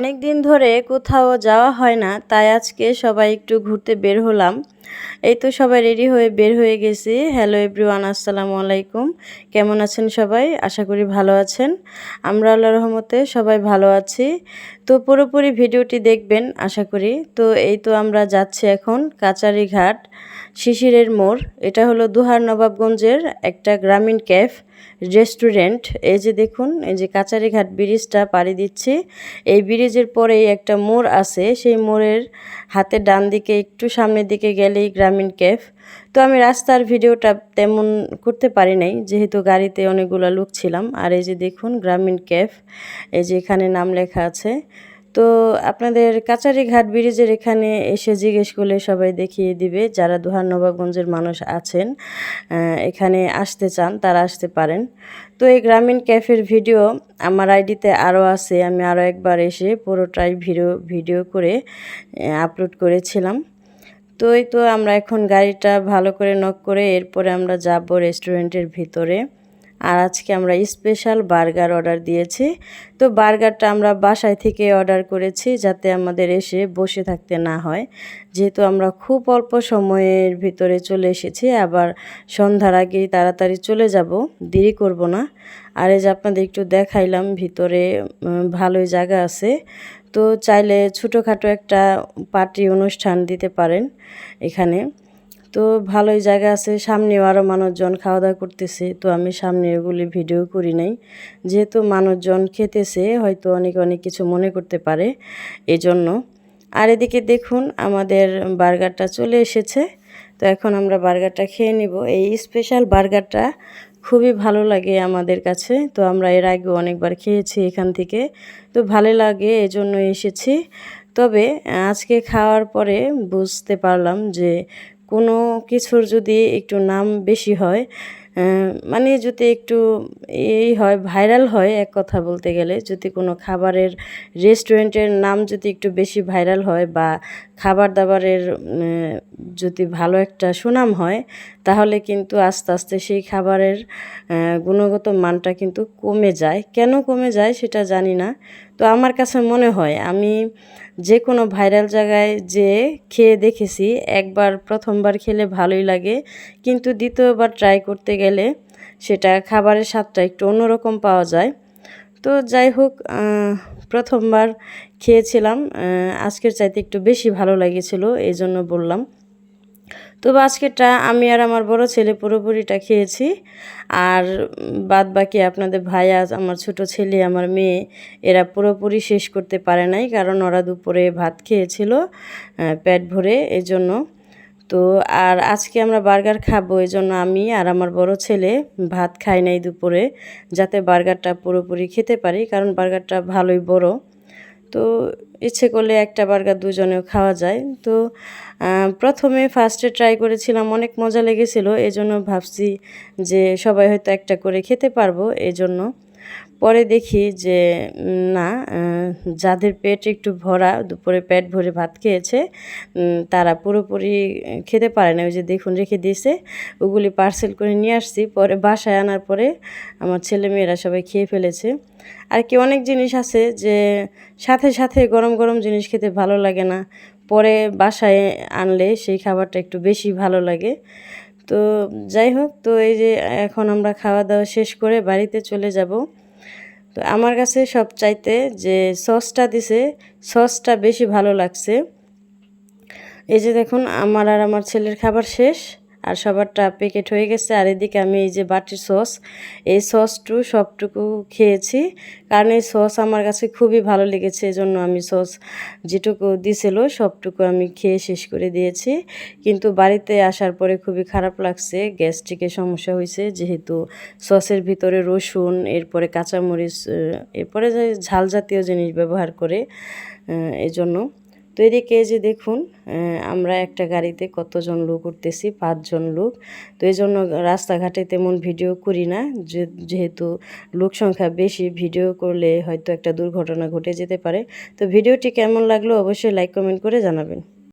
অনেক দিন ধরে কোথাও যাওয়া হয় না, তাই আজকে সবাই একটু ঘুরতে বের হলাম। এই তো সবাই রেডি হয়ে বের হয়ে গেছি। হ্যালো এভরিওয়ান, আসসালামু আলাইকুম। কেমন আছেন সবাই? আশা করি ভালো আছেন। আমরা আল্লাহ রহমতে সবাই ভালো আছি। তো পুরোপুরি ভিডিওটি দেখবেন, আশা করি। তো এই তো আমরা যাচ্ছি এখন কাচারি ঘাট, শিশিরের মোড়। এটা হলো দুহার নবাবগঞ্জের একটা গ্রামীণ ক্যাফ, রেস্টুরেন্ট। এই যে দেখুন, এই যে কাচারিঘাট ব্রিজটা পাড়ি দিচ্ছি। এই ব্রিজের পরেই একটা মোড় আছে। সেই মোড়ের হাতে ডান দিকে একটু সামনের দিকে গেলেই গ্রামীণ ক্যাফ। তো আমি রাস্তার ভিডিওটা তেমন করতে পারি নাই, যেহেতু গাড়িতে অনেকগুলো লোক ছিলাম। আর এই যে দেখুন, গ্রামীণ ক্যাফ, এই যে এখানে নাম লেখা আছে। তো আপনাদের কাচারি ঘাট ব্রিজের এখানে এসে জিজ্ঞেস করলে সবাই দেখিয়ে দিবে যারা দুহার নবাবগঞ্জের মানুষ আছেন এখানে আসতে চান, তারা আসতে পারেন। তো এই গ্রামীণ ক্যাফের ভিডিও আমার আইডিতে আরও আছে, আমি আরও একবার এসে পুরোটাই ভিডিও ভিডিও করে আপলোড করেছিলাম। তো এই তো আমরা এখন গাড়িটা ভালো করে নক করে এরপরে আমরা যাব রেস্টুরেন্টের ভিতরে। আর আজকে আমরা স্পেশাল বার্গার অর্ডার দিয়েছি। তো বার্গারটা আমরা বাসায় থেকে অর্ডার করেছি যাতে আমাদের এসে বসে থাকতে না হয়। যেহেতু আমরা খুব অল্প সময়ের ভিতরে চলে এসেছি, আবার সন্ধ্যার আগেই তাড়াতাড়ি চলে যাব, দেরি করব না। আর এই যে আপনাদের একটু দেখাইলাম, ভিতরে ভালোই জায়গা আছে। তো চাইলে ছোটোখাটো একটা পার্টি অনুষ্ঠান দিতে পারেন এখানে। তো ভালোই জায়গা আছে, সামনেও আরও মানুষজন খাওয়া দাওয়া করতেছে, তো আমি সামনে ওগুলি ভিডিও করি নাই। যেহেতু মানুষজন খেতেছে, হয়তো অনেক অনেক কিছু মনে করতে পারে এজন্য। আর এদিকে দেখুন, আমাদের বার্গারটা চলে এসেছে, তো এখন আমরা বার্গারটা খেয়ে নিব। এই স্পেশাল বার্গারটা খুবই ভালো লাগে আমাদের কাছে, তো আমরা এর আগে অনেকবার খেয়েছি এখান থেকে, তো ভালো লাগে, এজন্য এসেছি। তবে আজকে খাওয়ার পরে বুঝতে পারলাম যে কোনো কিছুর যদি একটু নাম বেশি হয় মানে যদি একটু এই হয়, ভাইরাল হয় এক কথা বলতে গেলে, যদি কোনো খাবারের রেস্টুরেন্টের নাম যদি একটু বেশি ভাইরাল হয় বা খাবার দাবারের যদি ভালো একটা সুনাম হয়, তাহলে কিন্তু আস্তে আস্তে সেই খাবারের গুণগত মানটা কিন্তু কমে যায়। কেন কমে যায় সেটা জানি না। তো আমার কাছে মনে হয় আমি যে কোনো ভাইরাল জায়গায় যে খেয়ে দেখেছি, একবার প্রথমবার খেলে ভালোই লাগে। কিন্তু দ্বিতীয়বার ট্রাই করতে গেলে সেটা খাবারের স্বাদটা একটু অন্যরকম পাওয়া যায়। তো যাই হোক প্রথমবার খেয়েছিলাম আজকের চাইতে একটু বেশি ভালো লেগেছিল এই জন্য বললাম। তবে আজকেরটা আমি আর আমার বড় ছেলে পুরোপুরিটা খেয়েছি। আর বাদ বাকি আপনাদের ভাই আজ আমার ছোট ছেলে, আমার মেয়ে, এরা পুরোপুরি শেষ করতে পারে নাই কারণ ওরা দুপুরে ভাত খেয়েছিল পেট ভরে এই জন্য তো আর আজকে আমরা বার্গার খাব এই জন্য আমি আর আমার বড় ছেলে ভাত খাই নাই দুপুরে, যাতে বার্গারটা পুরোপুরি খেতে পারি, কারণ বার্গারটা ভালোই বড়। তো ইচ্ছে করলে একটা বার্গার দুজনেও খাওয়া যায়। তো প্রথমে ফার্স্টে ট্রাই করেছিলাম, অনেক মজা লেগেছিল, এজন্য ভাবছি যে সবাই হয়তো একটা করে খেতে পারব, এজন্য। পরে দেখি যে না যাদের পেট একটু ভরা, দুপুরে পেট ভরে ভাত খেয়েছে তারা পুরোপুরি খেতে পারে না। ওই যে দেখুন, রেখে দিয়েছে, ওগুলি পার্সেল করে নিয়ে আসছি। পরে বাসায় আনার পরে আমার ছেলে মেয়েরা সবাই খেয়ে ফেলেছে। আর কি অনেক জিনিস আছে যে, সাথে সাথে গরম গরম জিনিস খেতে ভালো লাগে না। পরে বাসায় আনলে সেই খাবারটা একটু বেশি ভালো লাগে। তো যাই হোক, তো এই যে এখন আমরা খাওয়া দাওয়া শেষ করে বাড়িতে চলে যাব। তো আমার কাছে সব চাইতে যে সসটা দিছে, সসটা বেশি ভালো লাগছে। এই যে দেখুন, আমার আর আমার ছেলের খাবার শেষ। আর সবারটা প্যাকেট হয়ে গেছে। আর এদিকে আমি এই যে বাটির সস, এই সসটু সবটুকু খেয়েছি। কারণ এই সস আমার কাছে খুবই ভালো লেগেছে, এজন্য আমি সস যেটুকু দিছিল সবটুকু আমি খেয়ে শেষ করে দিয়েছি। কিন্তু বাড়িতে আসার পরে খুবই খারাপ লাগছে, গ্যাস্ট্রিকের সমস্যা হয়েছে, যেহেতু সসের ভিতরে রসুন, এরপরে কাঁচামরিচ এরপরে ঝাল জাতীয় জিনিস ব্যবহার করে এজন্য। তো এদিকে যে দেখুন আমরা একটা গাড়িতে কতজন লোক উঠতেছি, পাঁচজন লোক। তো এই জন্য রাস্তাঘাটে তেমন ভিডিও করি না যেহেতু লোক সংখ্যা বেশি, ভিডিও করলে হয়তো একটা দুর্ঘটনা ঘটে যেতে পারে। তো ভিডিওটি কেমন লাগল অবশ্যই লাইক, কমেন্ট করে জানাবেন।